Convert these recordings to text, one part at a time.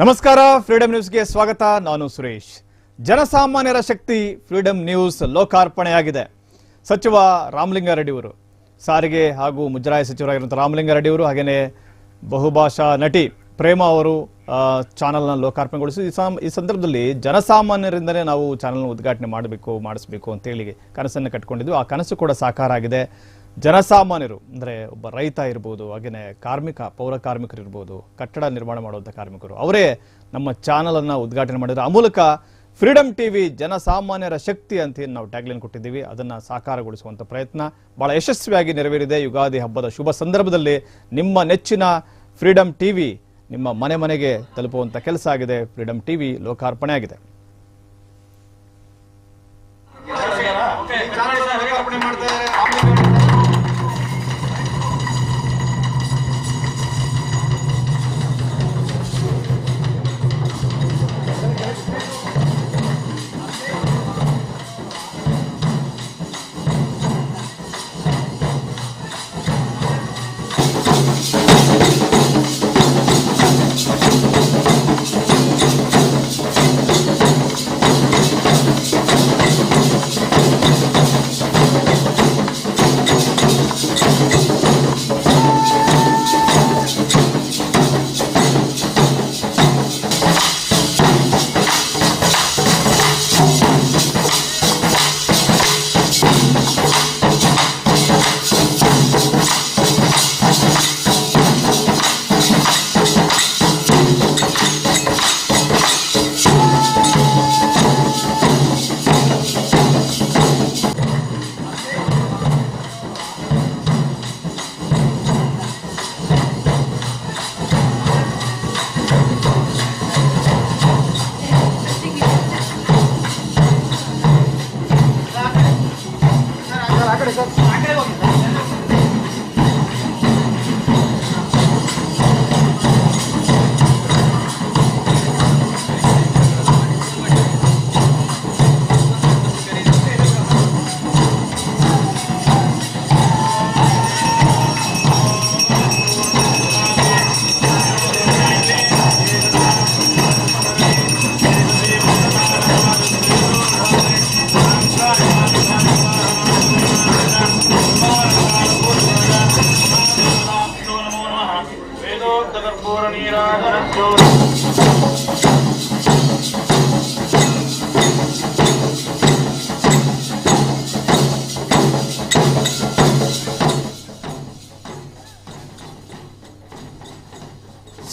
ನಮಸ್ಕಾರ ಫ್ರೀಡಂ ನ್ಯೂಸ್ಗೆ ಸ್ವಾಗತ. ನಾನು ಸುರೇಶ್. ಜನಸಾಮಾನ್ಯರ ಶಕ್ತಿ ಫ್ರೀಡಂ ನ್ಯೂಸ್ ಲೋಕಾರ್ಪಣೆಯಾಗಿದೆ. ಸಚಿವ ರಾಮಲಿಂಗಾರೆಡ್ಡಿ ಅವರು. ಸಾರಿಗೆ ಹಾಗೂ ಮುಜರಾಯಿ ಸಚಿವರಾಗಿರುವಂಥ ರಾಮಲಿಂಗಾರೆಡ್ಡಿ ಅವರು ಹಾಗೆಯೇ ಬಹುಭಾಷಾ ನಟಿ ಪ್ರೇಮ ಅವರು ಚಾನಲ್ನ ಲೋಕಾರ್ಪಣೆಗೊಳಿಸಿ ಈ ಸಂದರ್ಭದಲ್ಲಿ ಜನಸಾಮಾನ್ಯರಿಂದಲೇ ನಾವು ಚಾನಲ್ನ ಉದ್ಘಾಟನೆ ಮಾಡಬೇಕು, ಮಾಡಿಸ್ಬೇಕು ಅಂತೇಳಿ ಕನಸನ್ನು ಕಟ್ಕೊಂಡಿದ್ವಿ. ಆ ಕನಸು ಕೂಡ ಸಾಕಾರ ಆಗಿದೆ ಜನಸಾಮಾನ್ಯರು, ಅಂದರೆ ಒಬ್ಬ ರೈತ ಇರ್ಬೋದು ಹಾಗೆಯೇ ಕಾರ್ಮಿಕ, ಪೌರ ಕಾರ್ಮಿಕರು ಇರ್ಬೋದು, ಕಟ್ಟಡ ನಿರ್ಮಾಣ ಮಾಡುವಂಥ ಕಾರ್ಮಿಕರು, ಅವರೇ ನಮ್ಮ ಚಾನಲನ್ನು ಉದ್ಘಾಟನೆ ಮಾಡಿದ್ರು. ಆ ಮೂಲಕ ಫ್ರೀಡಮ್ ಟಿವಿ ಜನಸಾಮಾನ್ಯರ ಶಕ್ತಿ ಅಂತ ಏನು ನಾವು ಟ್ಯಾಗ್ಲೈನ್ ಕೊಟ್ಟಿದ್ದೀವಿ. ಅದನ್ನು ಸಾಕಾರಗೊಳಿಸುವಂಥ ಪ್ರಯತ್ನ ಭಾಳ ಯಶಸ್ವಿಯಾಗಿ ನೆರವೇರಿದೆ. ಯುಗಾದಿ ಹಬ್ಬದ ಶುಭ ಸಂದರ್ಭದಲ್ಲಿ ನಿಮ್ಮ ನೆಚ್ಚಿನ ಫ್ರೀಡಮ್ ಟಿವಿ ನಿಮ್ಮ ಮನೆ ಮನೆಗೆ ತಲುಪುವಂಥ ಕೆಲಸ ಆಗಿದೆ. ಫ್ರೀಡಮ್ ಟಿವಿ ಲೋಕಾರ್ಪಣೆ ಆಗಿದೆ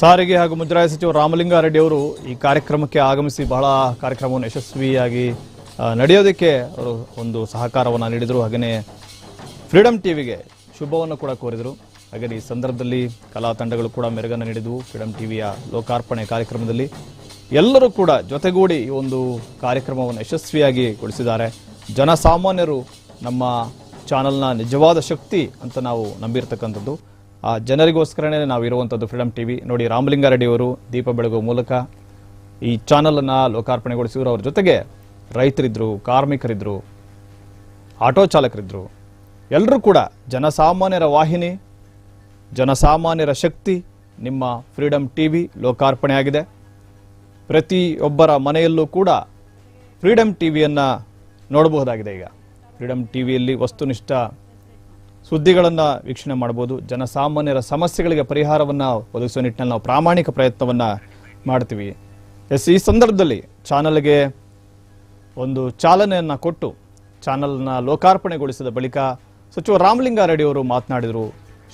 ಸಾರಿಗೆ ಹಾಗೂ ಮುಜರಾಯಿ ಸಚಿವ ರಾಮಲಿಂಗಾರೆಡ್ಡಿ ಅವರು ಈ ಕಾರ್ಯಕ್ರಮಕ್ಕೆ ಆಗಮಿಸಿ ಬಹಳ ಕಾರ್ಯಕ್ರಮವನ್ನು ಯಶಸ್ವಿಯಾಗಿ ನಡೆಯೋದಕ್ಕೆ ಅವರು ಒಂದು ಸಹಕಾರವನ್ನು ನೀಡಿದರು. ಹಾಗೆಯೇ ಫ್ರೀಡಮ್ ಟಿವಿಗೆ ಶುಭವನ್ನು ಕೂಡ ಕೋರಿದರು. ಹಾಗೆ ಈ ಸಂದರ್ಭದಲ್ಲಿ ಕಲಾ ತಂಡಗಳು ಕೂಡ ಮೆರುಗನ್ನು ನೀಡಿದವು. ಫ್ರೀಡಮ್ ಟಿವಿಯ ಲೋಕಾರ್ಪಣೆ ಕಾರ್ಯಕ್ರಮದಲ್ಲಿ ಎಲ್ಲರೂ ಕೂಡ ಜೊತೆಗೂಡಿ ಈ ಒಂದು ಕಾರ್ಯಕ್ರಮವನ್ನು ಯಶಸ್ವಿಯಾಗಿ ಗೊಳಿಸಿದ್ದಾರೆ ಜನಸಾಮಾನ್ಯರು ನಮ್ಮ ಚಾನಲ್ನ ನಿಜವಾದ ಶಕ್ತಿ ಅಂತ ನಾವು ನಂಬಿರ್ತಕ್ಕಂಥದ್ದು. ಆ, ಜನರಿಗೋಸ್ಕರನೇ ನಾವು ಇರುವಂಥದ್ದು ಫ್ರೀಡಮ್ ಟಿವಿ ನೋಡಿ ರಾಮಲಿಂಗಾರೆಡ್ಡಿಯವರು ದೀಪ ಬೆಳಗುವ ಮೂಲಕ ಈ ಚಾನಲನ್ನು ಲೋಕಾರ್ಪಣೆಗೊಳಿಸಿದ್ರು. ಅವ್ರ ಜೊತೆಗೆ ರೈತರಿದ್ದರು ಕಾರ್ಮಿಕರಿದ್ದರು ಆಟೋ ಚಾಲಕರಿದ್ದರು ಎಲ್ಲರೂ ಕೂಡ ಜನಸಾಮಾನ್ಯರ ವಾಹಿನಿ, ಜನಸಾಮಾನ್ಯರ ಶಕ್ತಿ ನಿಮ್ಮ ಫ್ರೀಡಮ್ ಟಿವಿ ಲೋಕಾರ್ಪಣೆ ಆಗಿದೆ ಪ್ರತಿಯೊಬ್ಬರ ಮನೆಯಲ್ಲೂ ಕೂಡ ಫ್ರೀಡಮ್ ಟಿವಿಯನ್ನು ನೋಡಬಹುದಾಗಿದೆ ಈಗ. ಫ್ರೀಡಮ್ ಟಿವಿಯಲ್ಲಿ ವಸ್ತುನಿಷ್ಠ ಸುದ್ದಿಗಳನ್ನು ವೀಕ್ಷಣೆ ಮಾಡ್ಬೋದು ಜನಸಾಮಾನ್ಯರ ಸಮಸ್ಯೆಗಳಿಗೆ ಪರಿಹಾರವನ್ನ ಒದಗಿಸುವ ನಿಟ್ಟಿನಲ್ಲಿ ನಾವು ಪ್ರಾಮಾಣಿಕ ಪ್ರಯತ್ನವನ್ನ ಮಾಡ್ತೀವಿ. ಎಸ್, ಈ ಸಂದರ್ಭದಲ್ಲಿ ಚಾನಲ್ಗೆ ಒಂದು ಚಾಲನೆಯನ್ನ ಕೊಟ್ಟು ಚಾನಲ್ನ ಲೋಕಾರ್ಪಣೆಗೊಳಿಸಿದ ಬಳಿಕ ಸಚಿವ ರಾಮಲಿಂಗಾರೆಡ್ಡಿ ಅವರು ಮಾತನಾಡಿದರು,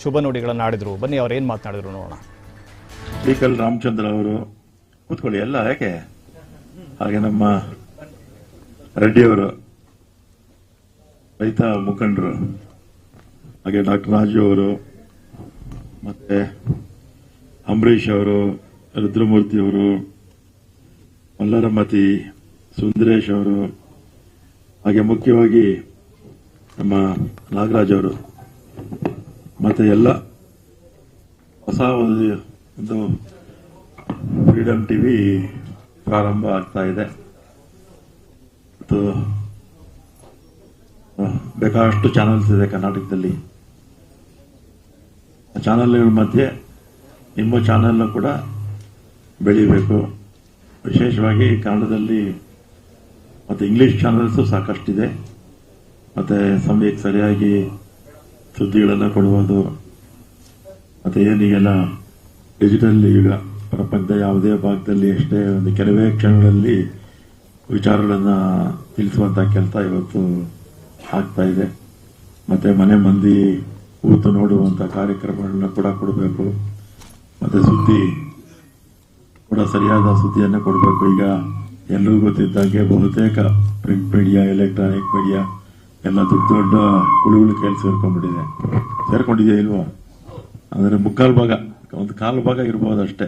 ಶುಭ ನುಡಿಗಳನ್ನು ಆಡಿದರು. ಬನ್ನಿ, ಅವ್ರು ಏನು ಮಾತನಾಡಿದರು ನೋಡೋಣ. ರಾಮಚಂದ್ರ ಅವರು ಕೂತ್ಕೊಳ್ಳಿ ಎಲ್ಲ ಯಾಕೆ? ಹಾಗೆ ನಮ್ಮ ರೆಡ್ಡಿಯವರು ರೈತ ಮುಖಂಡರು. ಹಾಗೆ ಡಾಕ್ಟರ್ ರಾಜು ಅವರು, ಮತ್ತೆ ಅಂಬರೀಷ್ ಅವರು, ರುದ್ರಮೂರ್ತಿ ಅವರು, ಮಲ್ಲರಮತಿ, ಸುಂದರೇಶ್ ಅವರು, ಹಾಗೆ ಮುಖ್ಯವಾಗಿ ನಮ್ಮ ನಾಗರಾಜ್ ಅವರು, ಮತ್ತೆ ಎಲ್ಲ ಹೊಸ ಒಂದು ಫ್ರೀಡಮ್ ಟಿವಿ ಪ್ರಾರಂಭ ಆಗ್ತಾ ಇದೆ. ಮತ್ತು ಬೇಕಾದಷ್ಟು ಚಾನಲ್ಸ್ ಇದೆ ಕರ್ನಾಟಕದಲ್ಲಿ. ಚಾನಲ್ಗಳ ಮಧ್ಯೆ ನಿಮ್ಮ ಚಾನಲ್ನ ಕೂಡ ಬೆಳಿಬೇಕು. ವಿಶೇಷವಾಗಿ ಕನ್ನಡದಲ್ಲಿ ಮತ್ತು ಇಂಗ್ಲೀಷ್ ಚಾನಲ್ಸು ಸಾಕಷ್ಟಿದೆ. ಮತ್ತು ಸಮಯಕ್ಕೆ ಸರಿಯಾಗಿ ಸುದ್ದಿಗಳನ್ನು ಕೊಡುವುದು. ಮತ್ತು ಏನೀಗೆಲ್ಲ ಡಿಜಿಟಲ್ ಈಗ ಪ್ರಪಂಚದ ಯಾವುದೇ ಭಾಗದಲ್ಲಿ ಎಷ್ಟೇ ಒಂದು ಕೆಲವೇ ಕ್ಷಣಗಳಲ್ಲಿ ವಿಚಾರಗಳನ್ನು ತಿಳಿಸುವಂಥ ಕೆಲಸ ಇವತ್ತು ಆಗ್ತಾ ಇದೆ. ಮತ್ತೆ ಮನೆ ಮಂದಿ ಕೂತು ನೋಡುವಂಥ ಕಾರ್ಯಕ್ರಮಗಳನ್ನ ಕೂಡ ಕೊಡಬೇಕು. ಮತ್ತೆ ಸುದ್ದಿ ಕೂಡ ಸರಿಯಾದ ಸುದ್ದಿಯನ್ನು ಕೊಡಬೇಕು. ಈಗ ಎಲ್ಲರಿಗೂ ಗೊತ್ತಿದ್ದಾಗೆ ಬಹುತೇಕ ಪ್ರಿಂಟ್ ಮೀಡಿಯಾ ಎಲೆಕ್ಟ್ರಾನಿಕ್ ಮೀಡಿಯಾ ಎಲ್ಲ ದೊಡ್ಡ ದೊಡ್ಡ ಕುಳುಗಳು ಕೈಲಿ ಸೇರ್ಕೊಂಡ್ಬಿಟ್ಟಿದೆ. ಸೇರ್ಕೊಂಡಿದೆಯಾ ಇಲ್ವಾ? ಅಂದರೆ ಮುಕ್ಕಾಲು ಭಾಗ, ಒಂದು ಕಾಲು ಭಾಗ ಇರ್ಬೋದು ಅಷ್ಟೇ.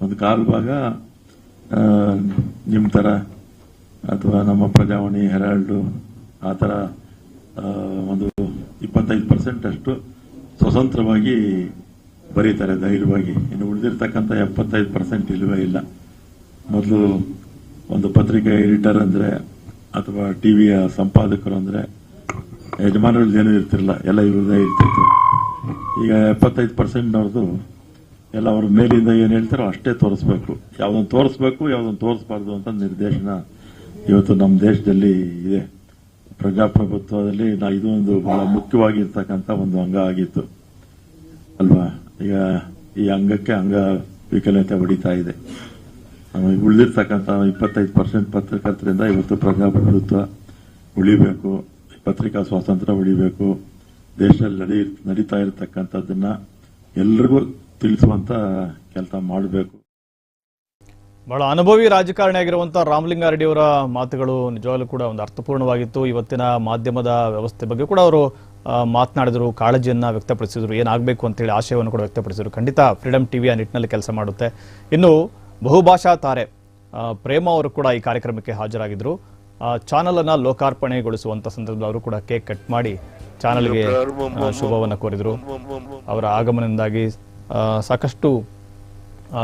ಒಂದು ಕಾಲು ಭಾಗ ನಿಮ್ಮ ಥರ ಅಥವಾ ನಮ್ಮ ಪ್ರಜಾವಾಣಿ ಹೆರಾಲ್ಡು ಆ ಥರ ಒಂದು ಇಪ್ಪತ್ತೈದು ಪರ್ಸೆಂಟ್ ಅಷ್ಟು ಸ್ವತಂತ್ರವಾಗಿ ಬರೀತಾರೆ, ಧೈರ್ಯವಾಗಿ. ಇನ್ನು ಉಳಿದಿರ್ತಕ್ಕಂಥ ಎಪ್ಪತ್ತೈದು ಪರ್ಸೆಂಟ್ ಇಲ್ಲವೇ ಇಲ್ಲ. ಮೊದಲು ಒಂದು ಪತ್ರಿಕೆ ಎಡಿಟರ್ ಅಂದರೆ, ಅಥವಾ ಟಿವಿಯ ಸಂಪಾದಕರು ಅಂದರೆ ಯಜಮಾನರು ಏನೂ ಇರ್ತಿರಲ್ಲ ಎಲ್ಲ ಇವ್ರದ್ದೇ ಇರ್ತಿತ್ತು. ಈಗ ಎಪ್ಪತ್ತೈದು ಪರ್ಸೆಂಟ್ನವ್ರದ್ದು ಎಲ್ಲ ಅವ್ರ ಮೇಲಿಂದ ಏನು ಹೇಳ್ತಾರೋ ಅಷ್ಟೇ ತೋರಿಸ್ಬೇಕು. ಯಾವುದನ್ನು ತೋರಿಸ್ಬೇಕು ಯಾವುದನ್ನು ತೋರಿಸ್ಬಾರ್ದು ಅಂತ ನಿರ್ದೇಶನ ಇವತ್ತು ನಮ್ಮ ದೇಶದಲ್ಲಿ ಇದೆ. ಪ್ರಜಾಪ್ರಭುತ್ವದಲ್ಲಿ ಇದು ಒಂದು ಬಹಳ ಮುಖ್ಯವಾಗಿರ್ತಕ್ಕಂಥ ಒಂದು ಅಂಗ ಆಗಿತ್ತು. ಅಲ್ವಾ? ಈಗ ಈ ಅಂಗಕ್ಕೆ ಅಂಗ ವಿಕಲತೆ ಹೊಡಿತಾ ಇದೆ. ಉಳಿದಿರ್ತಕ್ಕಂಥ ಇಪ್ಪತ್ತೈದು ಪರ್ಸೆಂಟ್ ಪತ್ರಕರ್ತರಿಂದ ಇವತ್ತು ಪ್ರಜಾಪ್ರಭುತ್ವ ಉಳಿಬೇಕು, ಪತ್ರಿಕಾ ಸ್ವಾತಂತ್ರ್ಯ ಉಳಿಬೇಕು. ದೇಶದಲ್ಲಿ ನಡಿ, ನಡೀತಾ ಇರತಕ್ಕಂಥದ್ದನ್ನ ಎಲ್ರಿಗೂ ತಿಳಿಸುವಂತ ಕೆಲಸ ಮಾಡಬೇಕು. ಬಹಳ ಅನುಭವಿ ರಾಜಕಾರಣಿ ಆಗಿರುವಂತಹ ರಾಮಲಿಂಗಾರೆಡ್ಡಿ ಅವರ ಮಾತುಗಳು ನಿಜವಾಗ್ಲೂ ಕೂಡ ಒಂದು ಅರ್ಥಪೂರ್ಣವಾಗಿತ್ತು. ಇವತ್ತಿನ ಮಾಧ್ಯಮದ ವ್ಯವಸ್ಥೆ ಬಗ್ಗೆ ಕೂಡ ಅವರು ಮಾತನಾಡಿದರು, ಕಾಳಜಿಯನ್ನ ವ್ಯಕ್ತಪಡಿಸಿದ್ರು, ಏನಾಗಬೇಕು ಅಂತೇಳಿ ಆಶಯವನ್ನು ಕೂಡ ವ್ಯಕ್ತಪಡಿಸಿದ್ರು. ಖಂಡಿತ ಫ್ರೀಡಮ್ ಟಿವಿಯ ನಿಟ್ಟಿನಲ್ಲಿ ಕೆಲಸ ಮಾಡುತ್ತೆ. ಇನ್ನು ಬಹುಭಾಷಾ ತಾರೆ ಪ್ರೇಮ ಅವರು ಕೂಡ ಈ ಕಾರ್ಯಕ್ರಮಕ್ಕೆ ಹಾಜರಾಗಿದ್ರು. ಚಾನಲ್ ಅನ್ನ ಲೋಕಾರ್ಪಣೆಗೊಳಿಸುವಂತ ಸಂದರ್ಭದಲ್ಲಿ ಅವರು ಕೂಡ ಕೇಕ್ ಕಟ್ ಮಾಡಿ ಚಾನಲ್ಗೆ ಶುಭವನ್ನು ಕೋರಿದ್ರು. ಅವರ ಆಗಮನದಿಂದಾಗಿ ಸಾಕಷ್ಟು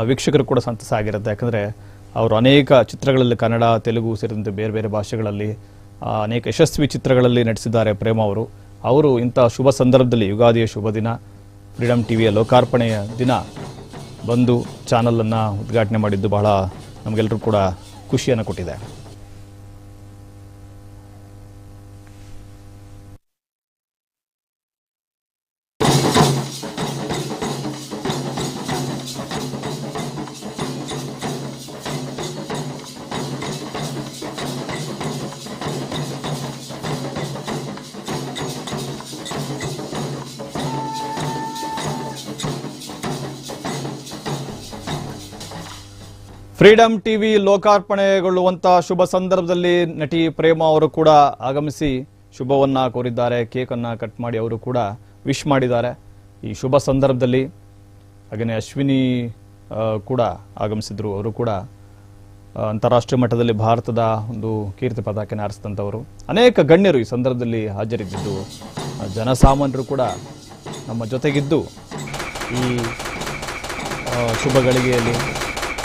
ವೀಕ್ಷಕರು ಕೂಡ ಸಂತಸ ಆಗಿರುತ್ತೆ. ಯಾಕಂದರೆ ಅವರು ಅನೇಕ ಚಿತ್ರಗಳಲ್ಲಿ ಕನ್ನಡ, ತೆಲುಗು ಸೇರಿದಂತೆ ಬೇರೆ ಬೇರೆ ಭಾಷೆಗಳಲ್ಲಿ ಅನೇಕ ಯಶಸ್ವಿ ಚಿತ್ರಗಳಲ್ಲಿ ನಟಿಸಿದ್ದಾರೆ ಪ್ರೇಮ ಅವರು. ಅವರು ಇಂಥ ಶುಭ ಸಂದರ್ಭದಲ್ಲಿ ಯುಗಾದಿಯ ಶುಭ ದಿನ ಫ್ರೀಡಮ್ ಟಿವಿಯ ಲೋಕಾರ್ಪಣೆಯ ದಿನ ಬಂದು ಚಾನಲನ್ನು ಉದ್ಘಾಟನೆ ಮಾಡಿದ್ದು ಬಹಳ ನಮಗೆಲ್ಲರೂ ಕೂಡ ಖುಷಿಯನ್ನು ಕೊಟ್ಟಿದೆ. ಫ್ರೀಡಮ್ ಟಿವಿ ಲೋಕಾರ್ಪಣೆಗೊಳ್ಳುವಂತಹ ಶುಭ ಸಂದರ್ಭದಲ್ಲಿ ನಟಿ ಪ್ರೇಮ ಅವರು ಕೂಡ ಆಗಮಿಸಿ ಶುಭವನ್ನ ಕೋರಿದ್ದಾರೆ. ಕೇಕ್ ಅನ್ನ ಕಟ್ ಮಾಡಿ ಅವರು ಕೂಡ ವಿಶ್ ಮಾಡಿದ್ದಾರೆ. ಈ ಶುಭ ಸಂದರ್ಭದಲ್ಲಿ ಹಾಗೆಯೇ ಅಶ್ವಿನಿ ಕೂಡ ಆಗಮಿಸಿದ್ರು. ಅವರು ಕೂಡ ಅಂತಾರಾಷ್ಟ್ರೀಯ ಮಟ್ಟದಲ್ಲಿ ಭಾರತದ ಒಂದು ಕೀರ್ತಿ ಪದಕನ ಆರಿಸಿದಂಥವರು ಅನೇಕ ಗಣ್ಯರು ಈ ಸಂದರ್ಭದಲ್ಲಿ ಹಾಜರಿದ್ದಿದ್ದು ಜನಸಾಮಾನ್ಯರು ಕೂಡ ನಮ್ಮ ಜೊತೆಗಿದ್ದು ಈ ಶುಭ ಗಳಿಗೆಯಲ್ಲಿ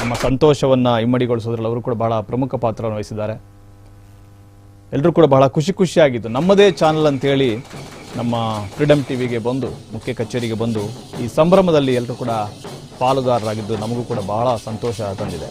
ನಮ್ಮ ಸಂತೋಷವನ್ನ ಇಮ್ಮಡಿಗೊಳಿಸೋದ್ರಲ್ಲಿ ಅವರು ಕೂಡ ಬಹಳ ಪ್ರಮುಖ ಪಾತ್ರವನ್ನು ವಹಿಸಿದ್ದಾರೆ. ಎಲ್ಲರೂ ಕೂಡ ಬಹಳ ಖುಷಿ ಖುಷಿಯಾಗಿದ್ದು ನಮ್ಮದೇ ಚಾನಲ್ ಅಂತೇಳಿ ನಮ್ಮ ಫ್ರೀಡಮ್ ಟಿವಿಗೆ ಬಂದು, ಮುಖ್ಯ ಕಚೇರಿಗೆ ಬಂದು ಈ ಸಂಭ್ರಮದಲ್ಲಿ ಎಲ್ಲರೂ ಕೂಡ ಪಾಲುದಾರರಾಗಿದ್ದು ನಮಗೂ ಕೂಡ ಬಹಳ ಸಂತೋಷ ತಂದಿದೆ.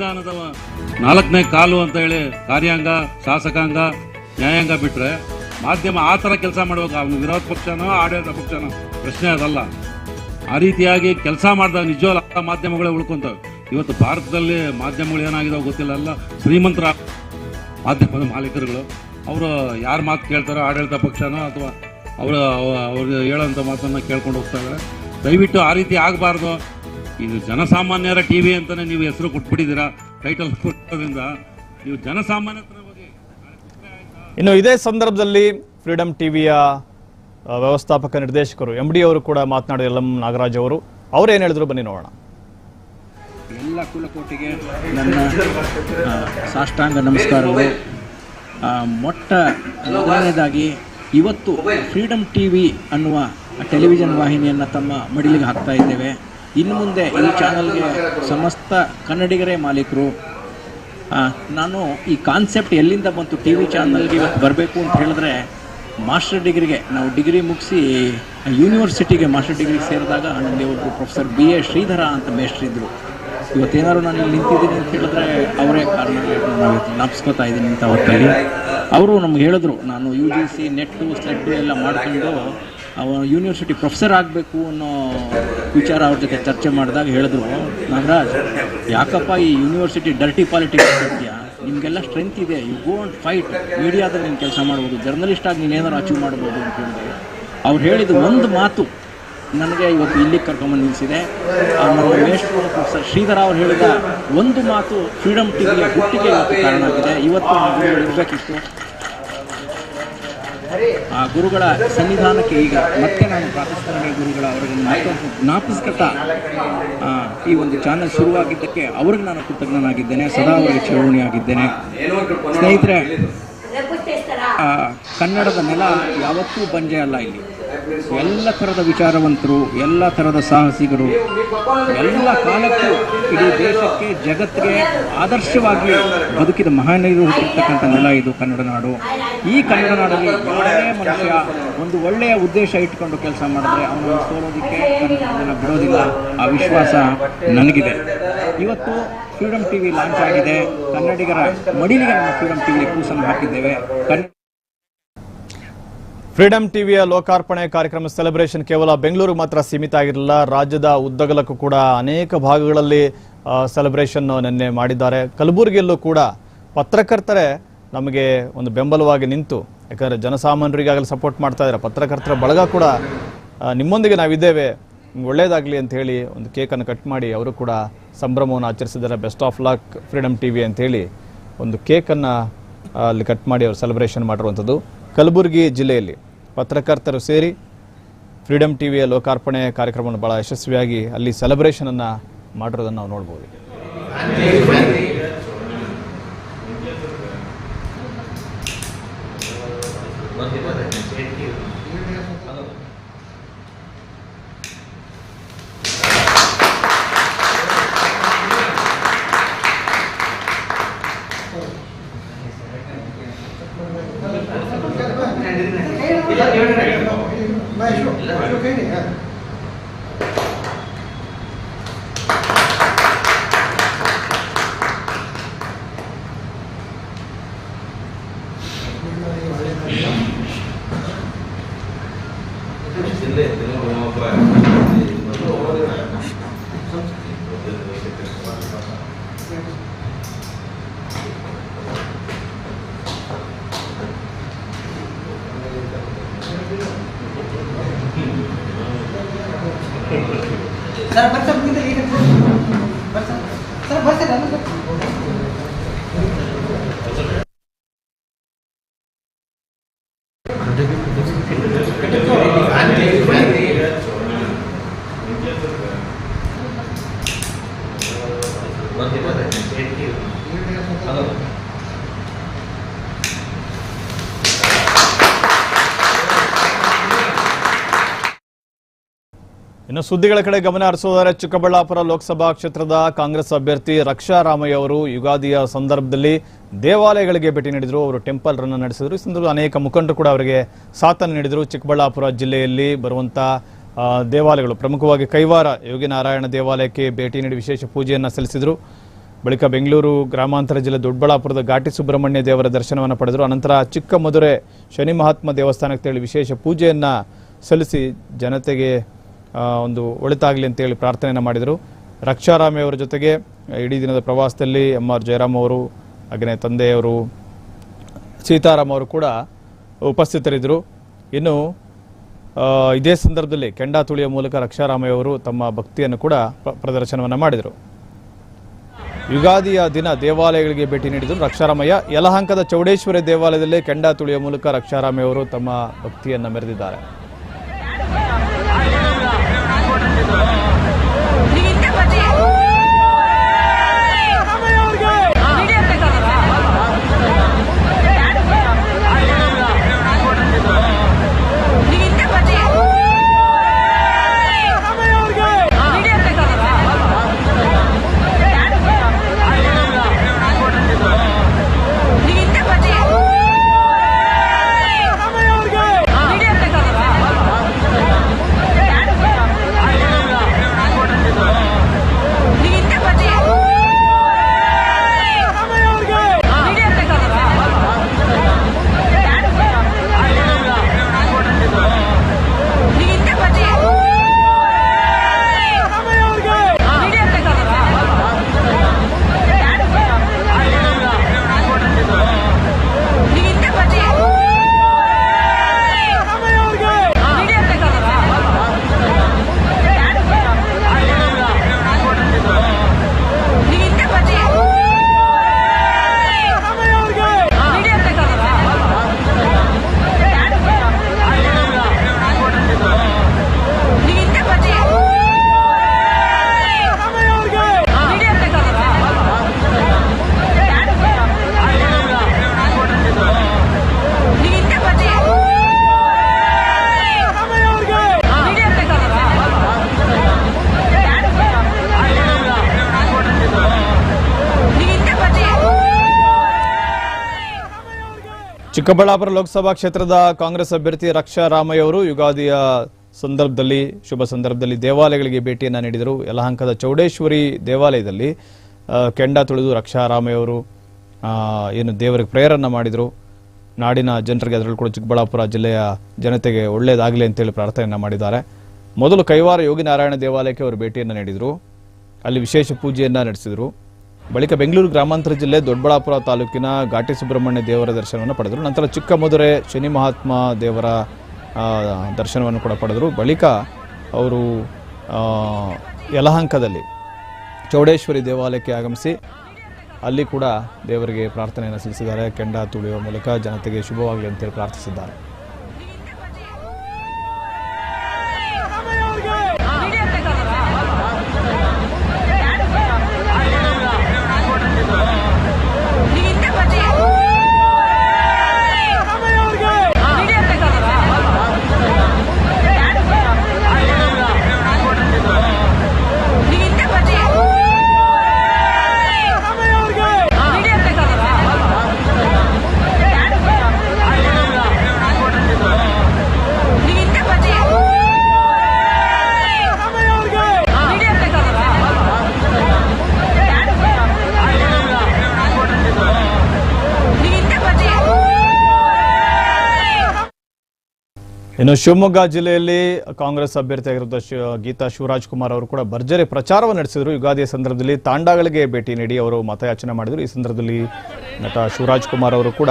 ಸಂವಿಧಾನದ ನಾಲ್ಕನೇ ಕಾಲು ಅಂತ ಹೇಳಿ ಕಾರ್ಯಾಂಗ, ಶಾಸಕಾಂಗ, ನ್ಯಾಯಾಂಗ ಬಿಟ್ರೆ ಮಾಧ್ಯಮ ಆ ಥರ ಕೆಲಸ ಮಾಡಬೇಕು ಅವನು ವಿರೋಧ ಪಕ್ಷನೋ, ಆಡಳಿತ ಪಕ್ಷನೋ, ಪ್ರಶ್ನೆ ಅದಲ್ಲ. ಆ ರೀತಿಯಾಗಿ ಕೆಲಸ ಮಾಡಿದಾಗ ನಿಜವಲ್ಲ ಮಾಧ್ಯಮಗಳೇ ಉಳ್ಕೊಂತವೆ. ಇವತ್ತು ಭಾರತದಲ್ಲಿ ಮಾಧ್ಯಮಗಳು ಏನಾಗಿದಾವೆ ಗೊತ್ತಿಲ್ಲ ಅಲ್ಲ? ಶ್ರೀಮಂತರ ಮಾಧ್ಯಮದ ಮಾಲೀಕರುಗಳು. ಅವರು ಯಾರು ಮಾತು ಕೇಳ್ತಾರೋ ಆಡಳಿತ ಪಕ್ಷನೋ ಅಥವಾ ಅವರು ಅವ್ರಿಗೆ ಹೇಳೋಂಥ ಮಾತನ್ನು ಕೇಳ್ಕೊಂಡು ಹೋಗ್ತಾ ಇದ್ದಾರೆ ದಯವಿಟ್ಟು ಆ ರೀತಿ ಆಗಬಾರ್ದು. ಇದು ಜನಸಾಮಾನ್ಯರ ಟಿ ವಿ ಅಂತಲೇ ನೀವು ಹೆಸರು ಕೊಟ್ಬಿಟ್ಟಿದ್ದೀರಾ? ಟೈಟಲ್ ಕೊಟ್ಟೋದ್ರಿಂದ ನೀವು ಜನಸಾಮಾನ್ಯ ಬಗ್ಗೆ ಇನ್ನು ಇದೇ ಸಂದರ್ಭದಲ್ಲಿ ಫ್ರೀಡಮ್ ಟಿವಿಯ ವ್ಯವಸ್ಥಾಪಕ ನಿರ್ದೇಶಕರು ಎಂ ಡಿ ಅವರು ಕೂಡ ಮಾತನಾಡಿದ ಎಲ್ ಎಂ ನಾಗರಾಜ್ ಅವರು. ಅವ್ರು ಏನು ಹೇಳಿದ್ರು ಬನ್ನಿ ನೋಡೋಣ. ಎಲ್ಲ ಕುಲಕೋಟಿಗೆ ನನ್ನ ಸಾಷ್ಟಾಂಗ ನಮಸ್ಕಾರಗಳು. ಮೊಟ್ಟ ಮೊದಲನೇದಾಗಿ ಇವತ್ತು ಫ್ರೀಡಮ್ ಟಿ ವಿ ಅನ್ನುವ ಟೆಲಿವಿಷನ್ ವಾಹಿನಿಯನ್ನು ತಮ್ಮ ಮಡಿಲಿಗೆ ಹಾಕ್ತಾ ಇದ್ದೇವೆ. ಇನ್ನು ಮುಂದೆ ಈ ಚಾನಲ್ಗೆ ಸಮಸ್ತ ಕನ್ನಡಿಗರೇ ಮಾಲೀಕರು ನಾನು ಈ ಕಾನ್ಸೆಪ್ಟ್ ಎಲ್ಲಿಂದ ಬಂತು ಟಿ ವಿ ಚಾನಲ್ಗೆ ಇವತ್ತು ಬರಬೇಕು ಅಂತ ಹೇಳಿದ್ರೆ ಮಾಸ್ಟರ್ ಡಿಗ್ರಿಗೆ ನಾವು ಡಿಗ್ರಿ ಮುಗಿಸಿ ಯೂನಿವರ್ಸಿಟಿಗೆ ಮಾಸ್ಟರ್ ಡಿಗ್ರಿಗೆ ಸೇರಿದಾಗ ನನಗೆ ಒಬ್ಬರು ಪ್ರೊಫೆಸರ್ ಬಿ ಎ ಶ್ರೀಧರ ಅಂತ ಮೇಷ್ಟ್ರಿದ್ರು ಇವತ್ತೇನಾದ್ರು ನಾನು ಇಲ್ಲಿ ನಿಂತಿದ್ದೀನಿ ಅಂತ ಹೇಳಿದ್ರೆ ಅವರೇ ಕಾರಣ ನಾವು ಜ್ಞಾಪಿಸ್ಕೊತಾ ಇದ್ದೀನಿ ಅಂತ ಹೊತ್ತಲ್ಲಿ ಅವರು ನಮ್ಗೆ ಹೇಳಿದ್ರು, ನಾನು U G C NET SLET ಎಲ್ಲ ಮಾಡ್ಕೊಂಡು ಅವ ಯೂನಿವರ್ಸಿಟಿ ಪ್ರೊಫೆಸರ್ ಆಗಬೇಕು ಅನ್ನೋ ವಿಚಾರ ಅವ್ರ ಜೊತೆ ಚರ್ಚೆ ಮಾಡಿದಾಗ ಹೇಳಿದ್ರು, ನಾಗರಾಜ್, ಯಾಕಪ್ಪ ಈ ಯೂನಿವರ್ಸಿಟಿ ಡರ್ಟಿ ಪಾಲಿಟಿಕ್ಸ್ ಇದೆಯಾ ನಿಮಗೆಲ್ಲ ಸ್ಟ್ರೆಂತ್ ಇದೆ ಯು ಗೋ ಫೈಟ್ ಮೀಡಿಯಾದಲ್ಲಿ ನೀನು ಕೆಲಸ ಮಾಡ್ಬೋದು ಜರ್ನಲಿಸ್ಟ್ ಆಗಿ ನೀನೇನಾರು ಅಚೀವ್ ಮಾಡ್ಬೋದು ಅಂತ ಹೇಳಿದ್ರು. ಅವ್ರು ಹೇಳಿದ ಒಂದು ಮಾತು ನನಗೆ ಇವತ್ತು ಇಲ್ಲಿ ಕರ್ಕೊಂಬಂದು ನಿಲ್ಲಿಸಿದೆ. ಪ್ರೊಫೆಸರ್ ಶ್ರೀಧರ ಅವ್ರು ಹೇಳಿದ ಒಂದು ಮಾತು ಫ್ರೀಡಮ್ ಟಿವಿಯ ಹುಟ್ಟಿಗೆ ಇವತ್ತು ಕಾರಣ ಆಗಿದೆ. ಇವತ್ತು ಇರಬೇಕಿತ್ತು ಆ ಗುರುಗಳ ಸನ್ನಿಧಾನಕ್ಕೆ ಈಗ ಮತ್ತೆ ನಾನು ಪ್ರಾರ್ಥಿಸ್ತಾನೆ ಗುರುಗಳ ಅವರಿಗೆ ಜ್ಞಾಪಿಸ್ಕೊತಾ ಈ ಒಂದು ಚಾನಲ್ ಶುರುವಾಗಿದ್ದಕ್ಕೆ ಅವ್ರಿಗೆ ನಾನು ಕೃತಜ್ಞನಾಗಿದ್ದೇನೆ ಸದಾ ಅವರಿಗೆ ಚಿರಋಣಿಯಾಗಿದ್ದೇನೆ ಸ್ನೇಹಿತರೆ ಆ, ಕನ್ನಡದ ನೆಲ ಯಾವತ್ತೂ ಬಂಜೆ ಅಲ್ಲ ಇಲ್ಲಿ. ಎಲ್ಲ ಥರದ ವಿಚಾರವಂತರು, ಎಲ್ಲ ಥರದ ಸಾಹಸಿಗರು, ಎಲ್ಲ ಕಾಲಕ್ಕೂ ಇಡೀ ದೇಶಕ್ಕೆ, ಜಗತ್ತಿಗೆ ಆದರ್ಶವಾಗಿ ಬದುಕಿದ ಮಹಾನೀರು ಹುಟ್ಟಿರ್ತಕ್ಕಂಥ ನೆಲ ಇದು ಕನ್ನಡ ನಾಡು. ಈ ಕನ್ನಡ ನಾಡಲ್ಲಿ ಯಾವುದೇ ಮನುಷ್ಯ ಒಂದು ಒಳ್ಳೆಯ ಉದ್ದೇಶ ಇಟ್ಕೊಂಡು ಕೆಲಸ ಮಾಡಿದ್ರೆ ಅವನು ಸೋಲೋದಕ್ಕೆ ಕನ್ನಡ ಬಿಡೋದಿಲ್ಲ. ಆ ವಿಶ್ವಾಸ ನನಗಿದೆ. ಇವತ್ತು ಫ್ರೀಡಮ್ ಟಿವಿ ಲಾಂಚ್ ಆಗಿದೆ. ಕನ್ನಡಿಗರ ಮಡಿಲಿಗೆ ನಮ್ಮ ಫ್ರೀಡಮ್ ಟಿವಿ ಕೂಸನ್ನು ಹಾಕಿದ್ದೇವೆ. ಕನ್ನಡ ಫ್ರೀಡಮ್ ಟಿವಿಯ ಲೋಕಾರ್ಪಣೆ ಕಾರ್ಯಕ್ರಮ ಸೆಲೆಬ್ರೇಷನ್ ಕೇವಲ ಬೆಂಗಳೂರು ಮಾತ್ರ ಸೀಮಿತ ಆಗಿರಲಿಲ್ಲ. ರಾಜ್ಯದ ಉದ್ದಗಲಕ್ಕೂ ಕೂಡ ಅನೇಕ ಭಾಗಗಳಲ್ಲಿ ಸೆಲೆಬ್ರೇಷನ್ ನಿನ್ನೆ ಮಾಡಿದ್ದಾರೆ. ಕಲಬುರಗಿಯಲ್ಲೂ ಕೂಡ ಪತ್ರಕರ್ತರೇ ನಮಗೆ ಒಂದು ಬೆಂಬಲವಾಗಿ ನಿಂತು, ಯಾಕಂದರೆ ಜನಸಾಮಾನ್ಯರಿಗಾಗಲಿ ಸಪೋರ್ಟ್ ಮಾಡ್ತಾ ಇದ್ದಾರೆ. ಪತ್ರಕರ್ತರ ಬಳಗ ಕೂಡ ನಿಮ್ಮೊಂದಿಗೆ ನಾವಿದ್ದೇವೆ. ಒಳ್ಳೆಯದಾಗಲಿ ಅಂತ ಹೇಳಿ ಒಂದು ಕೇಕನ್ನು ಕಟ್ ಮಾಡಿ ಅವರು ಕೂಡ ಸಂಭ್ರಮವನ್ನು ಆಚರಿಸಿದ್ದಾರೆ. Best of luck freedom T V ಅಂತೇಳಿ ಒಂದು ಕೇಕನ್ನು ಅಲ್ಲಿ ಕಟ್ ಮಾಡಿ ಅವರು ಸೆಲೆಬ್ರೇಷನ್ ಮಾಡಿರುವಂಥದ್ದು. ಕಲಬುರಗಿ ಜಿಲ್ಲೆಯಲ್ಲಿ ಪತ್ರಕರ್ತರು ಸೇರಿ ಫ್ರೀಡಮ್ ಟಿವಿಯ ಲೋಕಾರ್ಪಣೆ ಕಾರ್ಯಕ್ರಮವನ್ನು ಭಾಳ ಯಶಸ್ವಿಯಾಗಿ ಅಲ್ಲಿ ಸೆಲೆಬ್ರೇಷನನ್ನು ಮಾಡಿರೋದನ್ನು ನಾವು ನೋಡ್ಬೋದು. ಬರ್ಸ ಮುಂದೆ ಈಗ ಬರ್ಸ ಸರ್ ಬರ್ಸಿಲ್ಲ ಇನ್ನು ಸುದ್ದಿಗಳ ಕಡೆ ಗಮನ ಹರಿಸೋದಾದ್ರೆ ಚಿಕ್ಕಬಳ್ಳಾಪುರ ಲೋಕಸಭಾ ಕ್ಷೇತ್ರದ ಕಾಂಗ್ರೆಸ್ ಅಭ್ಯರ್ಥಿ ರಕ್ಷಾ ರಾಮಯ್ಯ ಅವರು ಯುಗಾದಿಯ ಸಂದರ್ಭದಲ್ಲಿ ದೇವಾಲಯಗಳಿಗೆ ಭೇಟಿ ನೀಡಿದರು. ಅವರು ಟೆಂಪಲ್ ರನ್ ನಡೆಸಿದರು. ಈ ಸಂದರ್ಭದಲ್ಲಿ ಅನೇಕ ಮುಖಂಡರು ಕೂಡ ಅವರಿಗೆ ಸಾಥನ್ನು ನೀಡಿದರು. ಚಿಕ್ಕಬಳ್ಳಾಪುರ ಜಿಲ್ಲೆಯಲ್ಲಿ ಬರುವಂತ ದೇವಾಲಯಗಳು. ಪ್ರಮುಖವಾಗಿ ಕೈವಾರ ಯೋಗಿನಾರಾಯಣ ದೇವಾಲಯಕ್ಕೆ ಭೇಟಿ ನೀಡಿ ವಿಶೇಷ ಪೂಜೆಯನ್ನು ಸಲ್ಲಿಸಿದರು. ಬಳಿಕ ಬೆಂಗಳೂರು ಗ್ರಾಮಾಂತರ ಜಿಲ್ಲೆ ದೊಡ್ಡಬಳ್ಳಾಪುರದ ಘಾಟಿ ಸುಬ್ರಹ್ಮಣ್ಯ ದೇವರ ದರ್ಶನವನ್ನು ಪಡೆದರು. ಅನಂತರ ಚಿಕ್ಕ ಮಧುರೆ ಶನಿ ಮಹಾತ್ಮ ದೇವಸ್ಥಾನಕ್ಕೆ ತೆರಳಿ ವಿಶೇಷ ಪೂಜೆಯನ್ನು ಸಲ್ಲಿಸಿ ಜನತೆಗೆ ಒಂದು ಒಳಿತಾಗಲಿ ಅಂತೇಳಿ ಪ್ರಾರ್ಥನೆಯನ್ನು ಮಾಡಿದರು. ರಕ್ಷಾರಾಮಿ ಅವರ ಜೊತೆಗೆ ಇಡೀ ದಿನದ ಪ್ರವಾಸದಲ್ಲಿ ಎಂ ಆರ್ ಜಯರಾಮ್ ಅವರು ಹಾಗೆಯೇ ತಂದೆಯವರು, ಸೀತಾರಾಮ್ ಅವರು ಕೂಡ ಉಪಸ್ಥಿತರಿದ್ದರು. ಇನ್ನು ಇದೇ ಸಂದರ್ಭದಲ್ಲಿ ಕೆಂಡ ತುಳಿಯ ಮೂಲಕ ರಕ್ಷಾರಾಮಯ್ಯವರು ತಮ್ಮ ಭಕ್ತಿಯನ್ನು ಕೂಡ ಪ್ರ- ಪ್ರದರ್ಶನವನ್ನು ಮಾಡಿದರು. ಯುಗಾದಿಯ ದಿನ ದೇವಾಲಯಗಳಿಗೆ ಭೇಟಿ ನೀಡಿದರು ರಕ್ಷಾರಾಮಯ್ಯ. ಯಲಹಂಕದ ಚೌಡೇಶ್ವರಿ ದೇವಾಲಯದಲ್ಲಿ ಕೆಂಡ ತುಳಿಯ ಮೂಲಕ ರಕ್ಷಾರಾಮಯ್ಯವರು ತಮ್ಮ ಭಕ್ತಿಯನ್ನು ಮೆರೆದಿದ್ದಾರೆ. ಚಿಕ್ಕಬಳ್ಳಾಪುರ ಲೋಕಸಭಾ ಕ್ಷೇತ್ರದ ಕಾಂಗ್ರೆಸ್ ಅಭ್ಯರ್ಥಿ ರಕ್ಷಾ ರಾಮಯ್ಯ ಅವರು ಯುಗಾದಿಯ ಸಂದರ್ಭದಲ್ಲಿ, ಶುಭ ಸಂದರ್ಭದಲ್ಲಿ ದೇವಾಲಯಗಳಿಗೆ ಭೇಟಿಯನ್ನು ನೀಡಿದರು. ಯಲಹಂಕದ ಚೌಡೇಶ್ವರಿ ದೇವಾಲಯದಲ್ಲಿ ಕೆಂಡ ತುಳಿದು ರಕ್ಷಾ ರಾಮಯ್ಯ ಅವರು ಏನು ದೇವರಿಗೆ ಪ್ರೇರಣೆ ಮಾಡಿದರು. ನಾಡಿನ ಜನರಿಗೆ ಅದರಲ್ಲೂ ಕೂಡ ಚಿಕ್ಕಬಳ್ಳಾಪುರ ಜಿಲ್ಲೆಯ ಜನತೆಗೆ ಒಳ್ಳೆಯದಾಗಲಿ ಅಂತೇಳಿ ಪ್ರಾರ್ಥನೆಯನ್ನು ಮಾಡಿದ್ದಾರೆ. ಮೊದಲು ಕೈವಾರ ಯೋಗಿನಾರಾಯಣ ದೇವಾಲಯಕ್ಕೆ ಅವರು ಭೇಟಿಯನ್ನು ನೀಡಿದರು. ಅಲ್ಲಿ ವಿಶೇಷ ಪೂಜೆಯನ್ನು ನಡೆಸಿದರು. ಬಳಿಕ ಬೆಂಗಳೂರು ಗ್ರಾಮಾಂತರ ಜಿಲ್ಲೆ ದೊಡ್ಡಬಳ್ಳಾಪುರ ತಾಲೂಕಿನ ಘಾಟಿ ಸುಬ್ರಹ್ಮಣ್ಯ ದೇವರ ದರ್ಶನವನ್ನು ಪಡೆದರು. ನಂತರ ಚಿಕ್ಕಮದುರೆ ಶನಿ ಮಹಾತ್ಮ ದೇವರ ದರ್ಶನವನ್ನು ಕೂಡ ಪಡೆದರು. ಬಳಿಕ ಅವರು ಯಲಹಂಕದಲ್ಲಿ ಚೌಡೇಶ್ವರಿ ದೇವಾಲಯಕ್ಕೆ ಆಗಮಿಸಿ ಅಲ್ಲಿ ಕೂಡ ದೇವರಿಗೆ ಪ್ರಾರ್ಥನೆಯನ್ನು ಸಲ್ಲಿಸಿದ್ದಾರೆ. ಕೆಂಡ ತುಳಿಯುವ ಮೂಲಕ ಜನತೆಗೆ ಶುಭವಾಗಲಿ ಅಂತೇಳಿ ಪ್ರಾರ್ಥಿಸಿದ್ದಾರೆ. ಇನ್ನು ಶಿವಮೊಗ್ಗ ಜಿಲ್ಲೆಯಲ್ಲಿ ಕಾಂಗ್ರೆಸ್ ಅಭ್ಯರ್ಥಿಯಾಗಿರುವ ಶಿ- ಗೀತಾ ಶಿವರಾಜ್ ಕುಮಾರ್ ಅವರು ಕೂಡ ಭರ್ಜರಿ ಪ್ರಚಾರವನ್ನು ನಡೆಸಿದರು. ಯುಗಾದಿಯ ಸಂದರ್ಭದಲ್ಲಿ ತಾಂಡಾಗಳಿಗೆ ಭೇಟಿ ನೀಡಿ ಅವರು ಮತಯಾಚನೆ ಮಾಡಿದರು. ಈ ಸಂದರ್ಭದಲ್ಲಿ ನಟ ಶಿವರಾಜ್ ಕುಮಾರ್ ಅವರು ಕೂಡ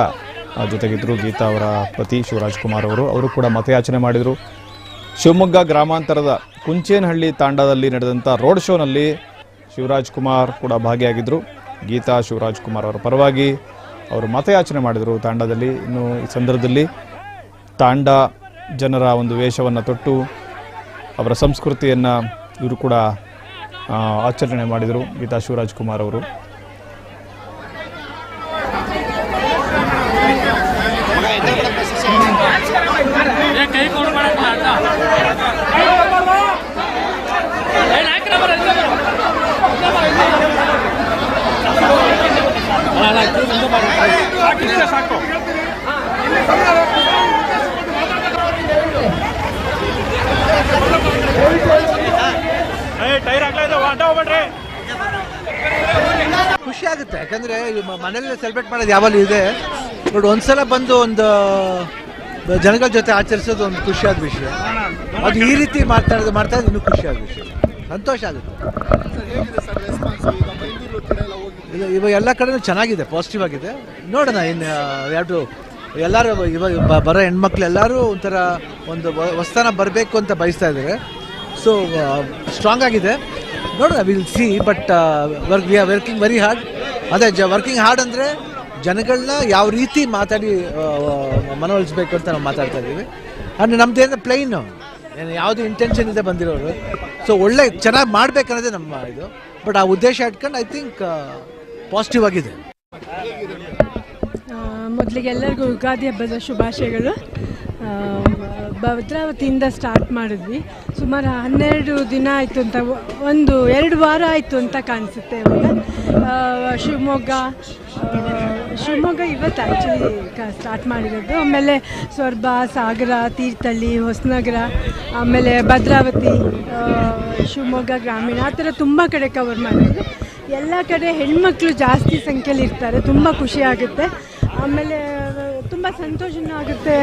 ಜೊತೆಗಿದ್ದರು ಗೀತಾ ಅವರ ಪತಿ ಶಿವರಾಜ್ ಕುಮಾರ್ ಅವರು ಅವರು ಕೂಡ ಮತಯಾಚನೆ ಮಾಡಿದರು. ಶಿವಮೊಗ್ಗ ಗ್ರಾಮಾಂತರದ ಕುಂಚೇನಹಳ್ಳಿ ತಾಂಡಾದಲ್ಲಿ ನಡೆದಂಥ ರೋಡ್ ಶೋನಲ್ಲಿ ಶಿವರಾಜ್ ಕುಮಾರ್ ಕೂಡ ಭಾಗಿಯಾಗಿದ್ದರು ಗೀತಾ ಶಿವರಾಜ್ ಕುಮಾರ್ ಅವರ ಪರವಾಗಿ ಅವರು ಮತಯಾಚನೆ ಮಾಡಿದರು ತಾಂಡಾದಲ್ಲಿ. ಇನ್ನು ಈ ಸಂದರ್ಭದಲ್ಲಿ ತಾಂಡ ಜನರ ಒಂದು ವೇಷವನ್ನು ತೊಟ್ಟು ಅವರ ಸಂಸ್ಕೃತಿಯನ್ನು ಇವರು ಕೂಡ ಆಚರಣೆ ಮಾಡಿದರು ಗೀತಾ ಶಿವರಾಜ್ ಕುಮಾರ್ ಅವರು ಸಾಕು ಖುಷಿ ಆಗುತ್ತೆ, ಯಾಕಂದ್ರೆ ಮನೇಲಿ ಸೆಲೆಬ್ರೇಟ್ ಮಾಡೋದು ಯಾವಾಗಲೂ ಇದೆ. ನೋಡಿ, ಒಂದ್ಸಲ ಬಂದು ಒಂದು ಜನಗಳ ಜೊತೆ ಆಚರಿಸೋದು ಒಂದು ಖುಷಿಯಾದ ವಿಷಯ. ಅದು ಈ ರೀತಿ ಮಾತಾಡೋದು ಮಾಡ್ತಾ ಇನ್ನೂ ಖುಷಿಯಾದ ವಿಷಯ. ಸಂತೋಷ ಆಗುತ್ತೆ. ಇವಾಗ ಎಲ್ಲ ಕಡೆನೂ ಚೆನ್ನಾಗಿದೆ ಪಾಸಿಟಿವ್ ಆಗಿದೆ. ನೋಡೋಣ, ಇನ್ನು ಯಾರು ಎಲ್ಲರೂ ಇವಾಗ ಬರೋ ಹೆಣ್ಮಕ್ಳು ಎಲ್ಲರೂ ಒಂಥರ ಒಂದು ಹೊಸ್ತಾನ ಬರಬೇಕು ಅಂತ ಬಯಸ್ತಾ ಇದ್ದಾರೆ. ಸೊ ಸ್ಟ್ರಾಂಗ್ ಆಗಿದೆ. ನೋಡೋಣ will see but work we are working very hard ಅದೇ, ಜ ವರ್ಕಿಂಗ್ ಹಾರ್ಡ್ ಅಂದರೆ ಜನಗಳನ್ನ ಯಾವ ರೀತಿ ಮಾತಾಡಿ ಮನವೊಲಿಸ್ಬೇಕು ಅಂತ ನಾವು ಮಾತಾಡ್ತಾ ಇದ್ದೀವಿ. ನಮ್ಮದೇನು ಪ್ಲೈನ್ ಏನು ಯಾವುದು ಇಂಟೆನ್ಷನ್ ಇದೆ ಬಂದಿರೋರು. ಸೊ ಒಳ್ಳೆ, ಚೆನ್ನಾಗಿ ಮಾಡ್ಬೇಕನ್ನೋದೇ ನಮ್ಮ ಇದು. ಬಟ್ ಆ ಉದ್ದೇಶ ಇಟ್ಕೊಂಡು ಐ ಥಿಂಕ್ ಪಾಸಿಟಿವ್ ಆಗಿದೆ. ಮೊದಲಿಗೆ ಎಲ್ಲರಿಗೂ ಯುಗಾದಿ ಹಬ್ಬದ ಶುಭಾಶಯಗಳು. ಭದ್ರಾವತಿಯಿಂದ ಸ್ಟಾರ್ಟ್ ಮಾಡಿದ್ವಿ. ಸುಮಾರು ಹನ್ನೆರಡು ದಿನ ಆಯಿತು ಅಂತ, ಒಂದು ಎರಡು ವಾರ ಆಯಿತು ಅಂತ ಕಾಣಿಸುತ್ತೆ ಇವಾಗ. ಶಿವಮೊಗ್ಗ ಶಿವಮೊಗ್ಗ ಇವತ್ತು ಆ್ಯಕ್ಚುಲಿ ಸ್ಟಾರ್ಟ್ ಮಾಡಿರೋದು. ಆಮೇಲೆ ಸ್ವರ್ಬ ಸಾಗರ, ತೀರ್ಥಹಳ್ಳಿ, ಹೊಸನಗರ, ಆಮೇಲೆ ಭದ್ರಾವತಿ ಶಿವಮೊಗ್ಗ ಗ್ರಾಮೀಣ, ಆ ಥರ ತುಂಬ ಕಡೆ ಕವರ್ ಮಾಡಿದ್ವಿ. ಎಲ್ಲ ಕಡೆ ಹೆಣ್ಮಕ್ಳು ಜಾಸ್ತಿ ಸಂಖ್ಯೆಯಲ್ಲಿ ಇರ್ತಾರೆ, ತುಂಬ ಖುಷಿ ಆಗುತ್ತೆ. ಆಮೇಲೆ, ತುಂಬ ಸಂತೋಷನೂ ಆಗುತ್ತೆ.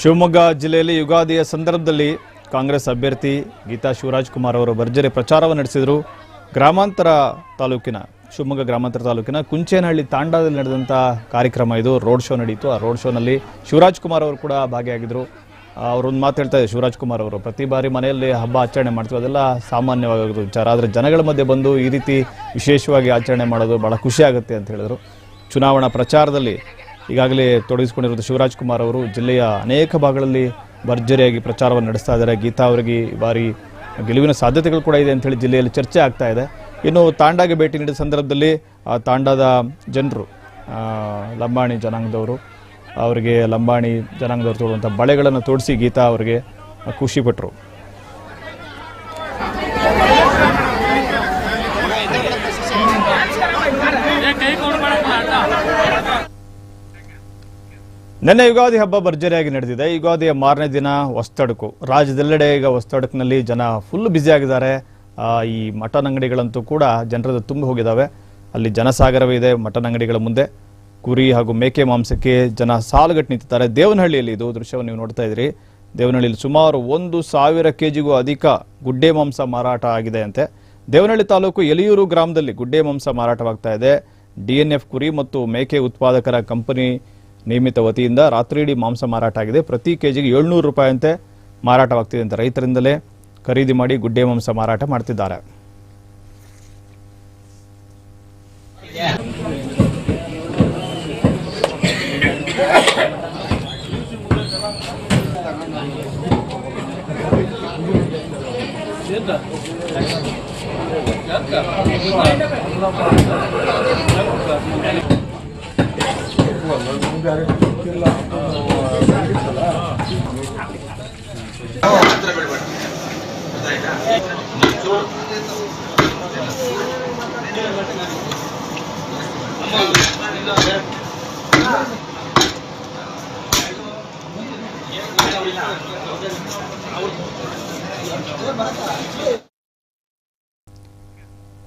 ಶಿವಮೊಗ್ಗ ಜಿಲ್ಲೆಯಲ್ಲಿ ಯುಗಾದಿಯ ಸಂದರ್ಭದಲ್ಲಿ ಕಾಂಗ್ರೆಸ್ ಅಭ್ಯರ್ಥಿ ಗೀತಾ ಶಿವರಾಜ್ ಕುಮಾರ್ ಅವರು ಭರ್ಜರಿ ಪ್ರಚಾರವನ್ನು ನಡೆಸಿದರು. ಗ್ರಾಮಾಂತರ ತಾಲೂಕಿನ, ಶಿವಮೊಗ್ಗ ಗ್ರಾಮಾಂತರ ತಾಲೂಕಿನ ಕುಂಚೇನಹಳ್ಳಿ ತಾಂಡಾದಲ್ಲಿ ನಡೆದಂಥ ಕಾರ್ಯಕ್ರಮ ಇದು. ರೋಡ್ ಶೋ ನಡೆಯಿತು ಆ ರೋಡ್ ಶೋನಲ್ಲಿ ಶಿವರಾಜ್ ಕುಮಾರ್ ಅವರು ಕೂಡ ಭಾಗಿಯಾಗಿದ್ದರು ಅವರೊಂದು ಮಾತು ಹೇಳ್ತಾ ಇದ್ದಾರೆ. ಶಿವರಾಜ್ ಕುಮಾರ್ ಅವರು ಪ್ರತಿ ಬಾರಿ ಮನೆಯಲ್ಲಿ ಹಬ್ಬ ಆಚರಣೆ ಮಾಡ್ತೀವಿ. ಅದೆಲ್ಲ ಸಾಮಾನ್ಯವಾಗಿರೋ ವಿಚಾರ. ಆದರೆ ಜನಗಳ ಮಧ್ಯೆ ಬಂದು ಈ ರೀತಿ ವಿಶೇಷವಾಗಿ ಆಚರಣೆ ಮಾಡೋದು ಭಾಳ ಖುಷಿಯಾಗುತ್ತೆ ಅಂತ ಹೇಳಿದರು. ಚುನಾವಣಾ ಪ್ರಚಾರದಲ್ಲಿ ಈಗಾಗಲೇ ತೊಡಗಿಸಿಕೊಂಡಿರುವುದು ಶಿವರಾಜ್ ಕುಮಾರ್ ಅವರು ಜಿಲ್ಲೆಯ ಅನೇಕ ಭಾಗಗಳಲ್ಲಿ ಭರ್ಜರಿಯಾಗಿ ಪ್ರಚಾರವನ್ನು ನಡೆಸ್ತಾ ಇದ್ದಾರೆ. ಗೀತಾ ಅವರಿಗೆ ಈ ಬಾರಿ ಗೆಲುವಿನ ಸಾಧ್ಯತೆಗಳು ಕೂಡ ಇದೆ ಅಂತೇಳಿ ಜಿಲ್ಲೆಯಲ್ಲಿ ಚರ್ಚೆ ಆಗ್ತಾ ಇದೆ. ಇನ್ನು ತಾಂಡಾಗೆ ಭೇಟಿ ನೀಡಿದ ಸಂದರ್ಭದಲ್ಲಿ, ಆ, ತಾಂಡಾದ ಜನರು ಲಂಬಾಣಿ ಜನಾಂಗದವರು, ಅವರಿಗೆ ಲಂಬಾಣಿ ಜನಾಂಗದವರು ತೋಡುವಂಥ ಬಳೆಗಳನ್ನು ತೋಡಿಸಿ ಗೀತಾ ಅವರಿಗೆ ಖುಷಿಪಟ್ಟರು ನಿನ್ನೆ ಯುಗಾದಿ ಹಬ್ಬ ಭರ್ಜರಿಯಾಗಿ ನಡೆದಿದೆ. ಯುಗಾದಿಯ ಮಾರನೇ ದಿನ ಹೊಸ್ತಡಕು. ರಾಜ್ಯದೆಲ್ಲೆಡೆ ಈಗ ಹೊಸ್ತಡಕ್ನಲ್ಲಿ ಜನ ಫುಲ್ ಬ್ಯುಸಿ ಆಗಿದ್ದಾರೆ. ಈ ಮಟನ್ ಅಂಗಡಿಗಳಂತೂ ಕೂಡ ಜನರದ ತುಂಬಿ ಹೋಗಿದ್ದಾವೆ ಅಲ್ಲಿ ಜನಸಾಗರವೇ ಇದೆ ಮಟನ್ ಅಂಗಡಿಗಳ ಮುಂದೆ. ಕುರಿ ಹಾಗೂ ಮೇಕೆ ಮಾಂಸಕ್ಕೆ ಜನ ಸಾಲುಗಟ್ಟು ನಿಂತಿದ್ದಾರೆ. ದೇವನಹಳ್ಳಿಯಲ್ಲಿ ಇದು ದೃಶ್ಯವನ್ನು ನೀವು ನೋಡ್ತಾ ಇದ್ದೀರಿ. ದೇವನಹಳ್ಳಿಯಲ್ಲಿ ಸುಮಾರು ಒಂದು ಸಾವಿರ ಕೆಜಿಗೂ ಅಧಿಕ ಗುಡ್ಡೆ ಮಾಂಸ ಮಾರಾಟ ಆಗಿದೆ ಅಂತೆ. ದೇವನಹಳ್ಳಿ ತಾಲೂಕು ಎಲಿಯೂರು ಗ್ರಾಮದಲ್ಲಿ ಗುಡ್ಡೆ ಮಾಂಸ ಮಾರಾಟವಾಗ್ತಾ ಇದೆ. ಡಿಎನ್ಎಫ್ ಕುರಿ ಮತ್ತು ಮೇಕೆ ಉತ್ಪಾದಕರ ಕಂಪನಿ ನೇಮಿತ ವತಿಯಿಂದ ರಾತ್ರಿಯಿಡೀ ಮಾಂಸ ಮಾರಾಟ ಆಗಿದೆ. ಪ್ರತಿ ಕೆಜಿಗೆ ಏಳ್ನೂರು ರೂಪಾಯಿಯಂತೆ ಮಾರಾಟವಾಗ್ತಿದೆ ಅಂತ ರೈತರಿಂದಲೇ ಖರೀದಿ ಮಾಡಿ ಗುಡ್ಡೆ ಮಾಂಸ ಮಾರಾಟ ಮಾಡ್ತಿದ್ದಾರೆ.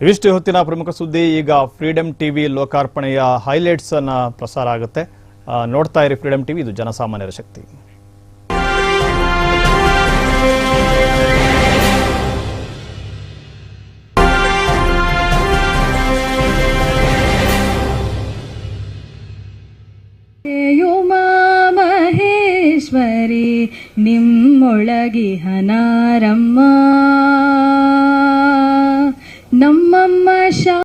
ಇವಿಷ್ಟು ಹೊತ್ತಿನ ಪ್ರಮುಖ ಸುದ್ದಿ ಈಗ ಫ್ರೀಡಂ ಟಿವಿ ಲೋಕಾರ್ಪಣೆಯ ಹೈಲೈಟ್ಸ್ ಅನ್ನ ಪ್ರಸಾರ ಆಗುತ್ತೆ. ನೋಡ್ತಾ ಇರಿ ಫ್ರೀಡಮ್ ಟಿವಿ ಇದು ಜನಸಾಮಾನ್ಯರ ಶಕ್ತಿ. ಮಹೇಶ್ವರಿ ನಿಮ್ಮೊಳಗಿ ಹನಾರಮ್ಮ